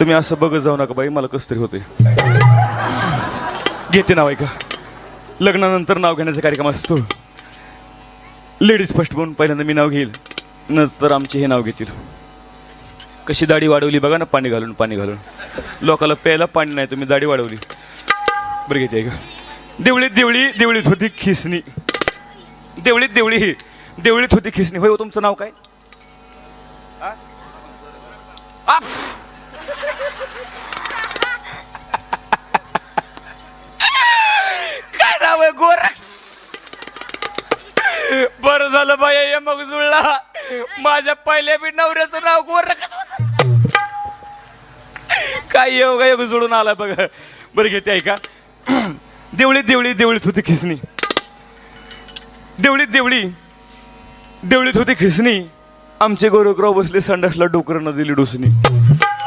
तुम्ही असं बघत जाऊ नका बाई मला कसं तरी होते घेते नाव ऐका. लग्नानंतर नाव घेण्याचा कार्यक्रम असतो. लेडीज फर्स्ट म्हणून पहिल्यांदा मी नाव घेईल नंतर आमचे हे नाव घेतील. कशी दाढी वाढवली बघा ना पाणी घालून पाणी घालून. लोकाला प्यायला पाणी नाही तुम्ही दाढी वाढवली. बरं घेते ऐका. देवळीत देवळी देवळीत होती खिसणी. देवळीत देवळी ही देवळीत होती खिसणी. होय हो तुमचं नाव काय? गोर. बरं झालं बाया ये मग जुळला. माझ्या पहिल्या बी नवऱ्याचं नाव गोर. काय येऊ योग जुळून आला बघा. बरं घेते ऐका. देवळी देवळी देवळीत होती खिसणी. देवळीत देवळी. देवळीत होती खिसणी. आमचे गोरखराव बसले संडासला डोकरं न दिली डोसणी.